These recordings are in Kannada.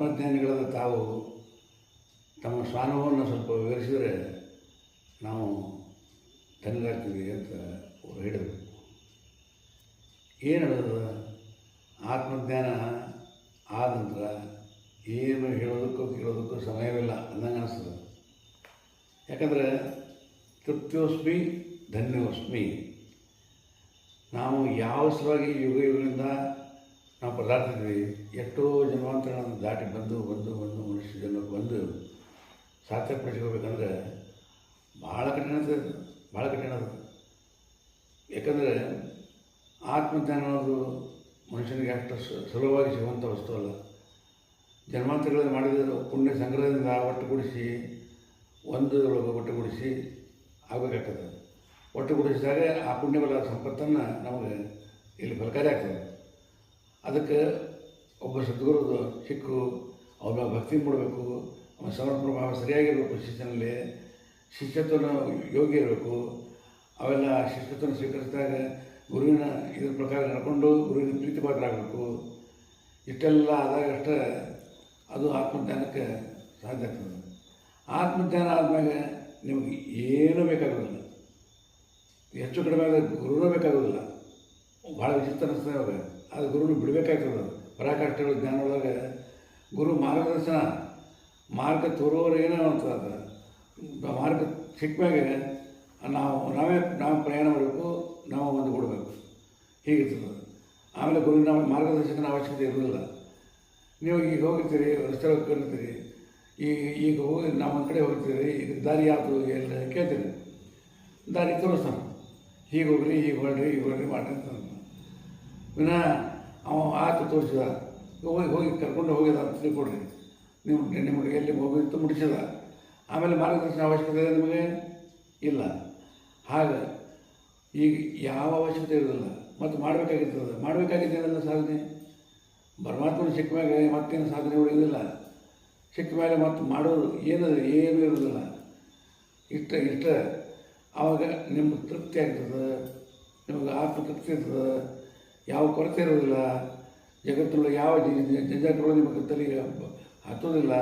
ಆತ್ಮಜ್ಞಾನಿಗಳಾದ ತಾವು ತಮ್ಮ ಸ್ವಾನವನ್ನು ಸ್ವಲ್ಪ ವಿವರಿಸಿದರೆ ನಾವು ಧನ್ಯರಾಗ್ತೀವಿ ಅಂತ ಅವ್ರು ಹೇಳಿದರು. ಏನು ಹೇಳೋದು ಆತ್ಮಜ್ಞಾನ ಆದ ನಂತರ ಏನು ಹೇಳೋದಕ್ಕೂ ಕೇಳೋದಕ್ಕೂ ಸಮಯವಿಲ್ಲ ಅನ್ನಂಗೆ ಅನಿಸ್ತದೆ. ಯಾಕಂದರೆ ತೃಪ್ತಿಯೋಸ್ಮಿ ಧನ್ಯವಸ್ಮಿ ನಾವು ಯಾವ ಸಲುವಾಗಿ ಯುಗ ಯುಗಗಳಿಂದ ನಾವು ಪದಾರ್ಥದ್ವಿ ಎಷ್ಟೋ ಜನ್ಮಾಂತರಗಳನ್ನು ದಾಟಿ ಬಂದು ಬಂದು ಬಂದು, ಮನುಷ್ಯ ಜನ್ಮಕ್ಕೆ ಬಂದು ಸಾರ್ಥಕಪಡಿಸ್ಕೋಬೇಕಂದ್ರೆ ಭಾಳ ಕಠಿಣ ಅದು ಭಾಳ ಕಠಿಣ ಅದು. ಯಾಕಂದರೆ ಆತ್ಮಜ್ಞಾನ ಅನ್ನೋದು ಮನುಷ್ಯನಿಗೆ ಅಷ್ಟು ಸುಲಭವಾಗಿ ಸಿಗುವಂಥ ವಸ್ತು ಅಲ್ಲ. ಜನ್ಮಾಂತರಗಳಲ್ಲಿ ಮಾಡಿದ ಪುಣ್ಯ ಸಂಗ್ರಹದಿಂದ ಒಟ್ಟುಗೂಡಿಸಿ ಒಂದು ಒಟ್ಟುಗೂಡಿಸಿ ಆಗಬೇಕಾಗ್ತದೆ. ಒಟ್ಟುಗೂಡಿಸಿದಾಗ ಆ ಪುಣ್ಯಗಳ ಸಂಪತ್ತನ್ನು ನಮಗೆ ಇಲ್ಲಿ ಫಲಕಾರಿ ಆಗ್ತದೆ. ಅದಕ್ಕೆ ಒಬ್ಬ ಸದ್ಗುರುದು ಸಿಕ್ಕು ಅವನ ಭಕ್ತಿ ಮಾಡಬೇಕು, ಅವನ ಸಮರ್ಪಣ ಭಾವ ಸರಿಯಾಗಿರಬೇಕು ಶಿಷ್ಯನಲ್ಲಿ, ಶಿಷ್ಯತ್ವನ ಯೋಗ್ಯ ಇರಬೇಕು. ಅವೆಲ್ಲ ಶಿಷ್ಯತ್ವನ ಸ್ವೀಕರಿಸಿದಾಗ ಗುರುವಿನ ಇದ್ರ ಪ್ರಕಾರ ನಡ್ಕೊಂಡು ಗುರುವಿನ ಪ್ರೀತಿ ಪಾತ್ರರಾಗಬೇಕು ಇಷ್ಟೆಲ್ಲ ಆದಾಗ ಅಷ್ಟೇ ಅದು ಆತ್ಮಜ್ಞಾನಕ್ಕೆ ಸಾಧ್ಯ ಆಗ್ತದೆ. ಆತ್ಮಜ್ಞಾನ ಆದಮೇಲೆ ನಿಮಗೆ ಏನೂ ಬೇಕಾಗೋದಿಲ್ಲ ಹೆಚ್ಚು ಕಡಿಮೆ ಆದರೆ ಗುರುನೂ ಬೇಕಾಗೋದಿಲ್ಲ ಭಾಳ ವಿಚಿತ್ರ ಅನಿಸ್ತದೆ ಅವಾಗ ಅದು ಗುರುನು ಬಿಡಬೇಕಾಗ್ತದೆ ಜ್ಞಾನ ಒಳಗೆ ಗುರು ಮಾರ್ಗದರ್ಶನ, ಮಾರ್ಗ ತೋರೋರು ಏನೋ ಅಂತ ಮಾರ್ಗ ಸಿಕ್ಕಮ್ಯಾಗೆ ನಾವು, ನಾವೇ, ನಾವು ಪ್ರಯಾಣ ಮಾಡಬೇಕು, ನಾವು ಒಂದು ಕೊಡಬೇಕು. ಹೀಗಿರ್ತದೆ ಆಮೇಲೆ ಗುರು ನಾವು ಮಾರ್ಗದರ್ಶಕನ ಅವಶ್ಯಕತೆ ಇರಲಿಲ್ಲ ನೀವು ಈಗ ಹೋಗಿರ್ತೀರಿ ರಸ್ತೆ ಕರಿತೀರಿ ಈ, ಈಗ ಹೋಗಿ ನಾವು ಕಡೆ ಹೋಗ್ತೀರಿ ಈಗ ದಾರಿ ಯಾವುದು ಎಲ್ಲ ಕೇಳ್ತೀರಿ ದಾರಿ ತೋರಿಸ್ತಾನೆ. ಹೀಗೆ ಹೋಗ್ರಿ ಈಗ ಹೊಳ್ರಿ ಈಗ ಹೊಳ್ರಿ ಮಾಡ್ರಿ ಅಂತ ಅಂದ. ವಿನಃ ಅವ ಆತು ತೋರಿಸಿದ, ಹೋಗಿ ಹೋಗಿ ಕರ್ಕೊಂಡು ಹೋಗಿದ ಅಂತ ತಿಳ್ಕೊಡ್ರಿ ನೀವು ನಿಮಗೆ ಎಲ್ಲಿ ಹೋಗಿತ್ತು ಮುಡಿಸಿದ ಆಮೇಲೆ ಮಾರ್ಗದರ್ಶನ ಅವಶ್ಯಕತೆ ಇದೆ ನಿಮಗೆ? ಇಲ್ಲ. ಹಾಗೆ ಈಗ ಯಾವ ಅವಶ್ಯಕತೆ ಇರೋದಿಲ್ಲ ಮತ್ತು ಮಾಡಬೇಕಾಗಿರ್ತದೆ ಮಾಡಬೇಕಾಗಿದ್ದೇನಲ್ಲ ಸಾಧನೆ? ಪರಮಾತ್ಮನ ಸಿಕ್ಕ ಮೇಲೆ ಮತ್ತೇನು ಸಾಧನೆ ಉಳಿಯೋದಿಲ್ಲ ಸಿಕ್ಕ ಮೇಲೆ ಮತ್ತು ಮಾಡೋದು ಏನು ಏನೂ ಇರೋದಿಲ್ಲ ಇಷ್ಟ ಇಷ್ಟ. ಆವಾಗ ನಿಮ್ಗೆ ತೃಪ್ತಿ ಆಗ್ತದೆ. ನಿಮಗೆ ಆತ್ಮ ತೃಪ್ತಿ ಇರ್ತದೆ. ಯಾವ ಕೊರತೆ ಇರೋದಿಲ್ಲ ಜಗತ್ತಲ್ಲೂ ಯಾವ ಜಂಜಾಟಗಳು ನಿಮ್ಮ ತಲೆಗೆ ಹತ್ತೋದಿಲ್ಲ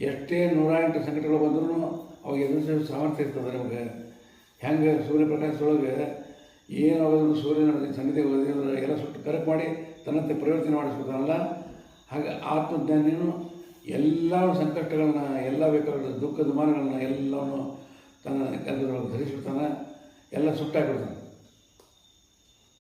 ಎಷ್ಟೇ ನೂರ ಎಂಟು ಸಂಕಟಗಳು ಬಂದ್ರೂ ಅವಾಗ ಎದುರಿಸೋ ಸಾಮರ್ಥ್ಯ ಇರ್ತದೆ ನಮಗೆ. ಹೆಂಗೆ ಸೂರ್ಯಪ್ರಕಾಶದೊಳಗೆ ಏನು ಆಗೋದು ಸೂರ್ಯನ ಸಂಗತಿ ಓದಿದ್ರೆ ಎಲ್ಲ ಸುಟ್ಟು ಕರೆಕ್ಟ್ ಮಾಡಿ ತನ್ನಂತೆ ಪರಿವರ್ತನೆ ಮಾಡಿಸ್ಕೊತಾನಲ್ಲ. ಹಾಗೆ ಆತ್ಮಜ್ಞಾನಿಯೂ ಎಲ್ಲ ಸಂಕಷ್ಟಗಳನ್ನ, ಎಲ್ಲ ಬೇಕಾದ ದುಃಖ ದುಮಾನಗಳನ್ನ ಎಲ್ಲವನ್ನು ತನ್ನ ಗಂಧದೊಳಗೆ ಧರಿಸ್ಬಿಡ್ತಾನೆ. ಎಲ್ಲ ಸುಟ್ಟಾಕ್ಬಿಡ್ತಾನೆ